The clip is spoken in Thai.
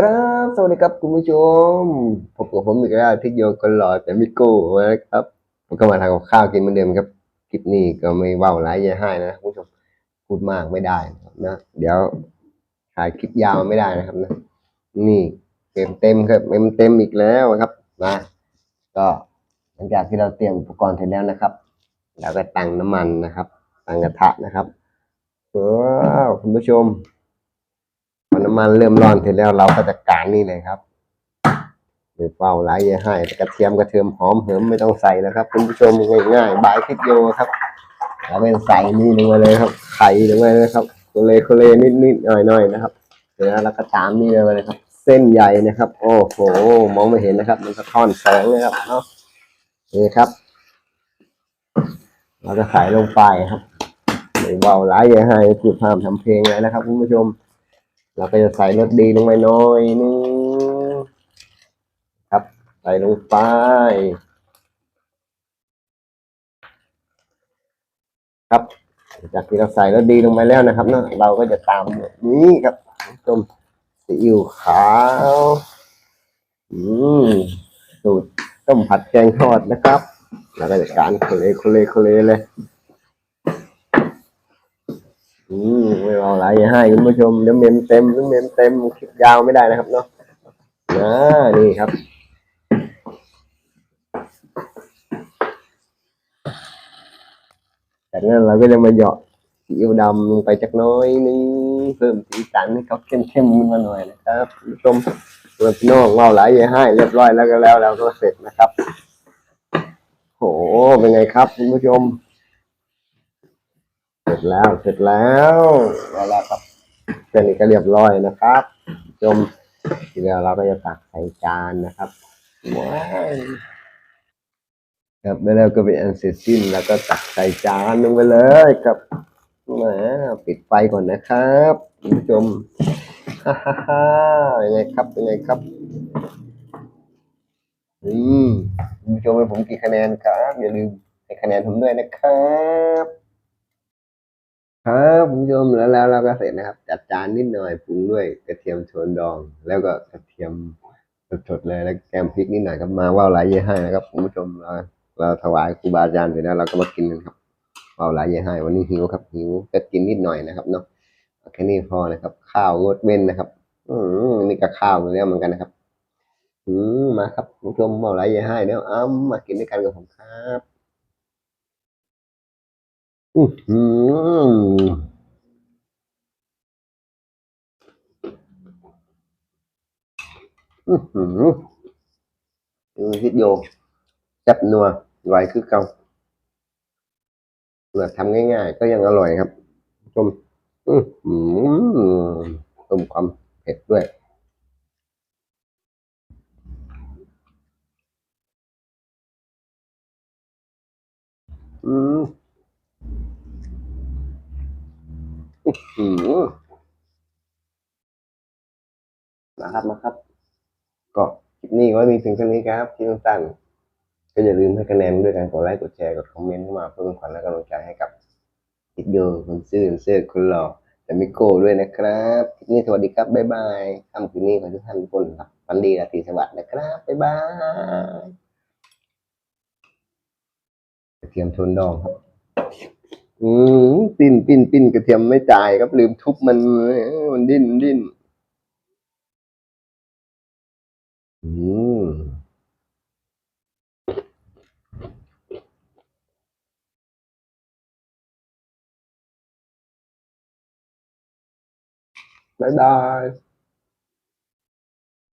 ครับ สวัสดีครับคุณผู้ชมพบกับผมอีกแล้วทิศโยคนหล่อแต่ไม่โก้นะครับผมก็มาทำกับข้าวกินเหมือนเดิมครับคลิปนี้ก็ไม่เว้าร้ายยายให้นะคุณผู้ชมพูดมากไม่ได้นะเดี๋ยวถ่ายคลิปยาวไม่ได้นะครับนะนี่เต็มเต็มครับเต็มเต็มอีกแล้วครับนะก็หลังจากที่เราเตรียมอุปกรณ์เสร็จแล้วนะครับเราก็ตั้งน้ำมันนะครับตั้งกระทะนะครับว้าวคุณผู้ชม อน้ำมันเริ่มร้อนเสร็จแล้วเราก็จัดการนี่เลยครับไม่เฝ้าร้ายยาให้กระเทียมกระเทียมหอมเหิมไม่ต้องใส่นะครับคุณผู้ชมง่ายๆบายคิดโยครับเราเป็นใส่นี่ลงไปเลยครับ ไข่ลงไปเลยครับโคเลโคเลนิดๆหน่อยๆนะครับเสร็จแล้วเราก็ตามนี่เลยนะครับ เส้นใหญ่นะครับ โอ้โหมองไม่เห็นนะครับ มันสะท้อนแสงนะครับเนาะนี่ครับ เราจะใส่ลงไปครับไม่เฝ้าร้ายยาให้พูดพามทำเพลงเลยนะครับคุณผู้ชม เราก็จะใส่รสดีลงไปหน่อยนึงครับ ใส่ลงไปครับ จากที่เราใส่รสดีลงไปแล้วนะครับเนาะเราก็จะตามแบบนี้ครับต้มซีอิ๊วขาว อืมสูตรต้มผัดแกงทอดนะครับ แล้วก็จะการโคเลโคเลโคเลเลย อืมไม่เอาอะไรให้คุณผู้ชมเดี๋ยวเมมเต็มเดี๋ยวเมมเต็มคลิปยาวไม่ได้นะครับเนาะนะนี่ครับ จากนั้นเราก็จะมาเหยาะซีอิ๊วดำลงไปจักน้อยนึงเพิ่มสีสันให้เขาเข้มเข้มๆขึ้นมาหน่อยนะครับคุณผู้ชมเพื่อนพี่น้องว่าหลายอย่าให้ เรียบร้อยแล้วก็แล้วเราก็เสร็จนะครับโหเป็นไงครับคุณผู้ชม เสร็จแล้วเสร็จแล้วแล้วแล้วครับเส้นนี้ก็เรียบร้อยนะครับชมทีเดียวเราก็จะตักใส่จานนะครับว้าวครับแล้วก็เป็นอันเสร็จสิ้นแล้วก็ตักใส่จานลงไปเลยครับแหมปิดไฟก่อนนะครับคุณผู้ชมฮ่าฮ่าฮ่ายังไงครับยังไงครับอืมคุณผู้ชมให้ผมกี่คะแนนครับ อย่าลืมให้คะแนนผมด้วยนะครับ ครับคุณผู้ชมแล้วแล้วเราก็เสร็จนะครับ จัดจานนิดหน่อยปรุงด้วยกระเทียมโทนดอง แล้วก็กระเทียมสดๆเลยแล้วแกมพริกนิดหน่อยครับมาว่าวหลเย่ให้นะครับคุณผู้ชมเราเราถวายครูบาอาจารย์เสร็จแล้วเราก็มากินกันครับว่าวหลเย่ให้ วันนี้หิวครับหิวก็กินนิดหน่อยนะครับเนาะเอาแค่นี้พอนะครับ ข้าวงดเว้นนะครับ อืมนี่ก็ข้าวอยู่แล้วเหมือนกันนะครับ อืมมาครับคุณผู้ชมว่าวหลเย่ให้เดี๋ยอ้ามากินด้วยกันกับผมครับ อือหืออื้อหือดูฮิตโยแซ่บนัวไหวคือเก่าเมื่อทำง่ายๆ ก็ยังอร่อยครับชมอื้อหือต้มความเผ็ดด้วยอืมอื้อหือ มาครับมาครับ ก็คลิปนี้ก็มีเพียงเท่านี้ครับคลิปสั้นก็อย่าลืมให้คะแนนด้วยการกดไลค์กดแชร์กดคอมเมนต์เข้ามาเพื่อเป็นขวัญและกำลังใจให้กับวิดโอคนซื่อคนเสื้อคนหล่อแต่ไม่โก้ด้วยนะครับคลิปนี้สวัสดีครับบ๊ายบายค่ำคืนนี้ขอทุกท่านทุกคนหลับฝันดีราตรีสวัสดิ์นะครับบ๊ายบายกระเทียมโทนดองครับ อืมปิ้นปิ้นปิ้นกระเทียมไม่จ่ายครับลืมทุบมันมันดิ้นดิ้นอืมบ๊ายบาย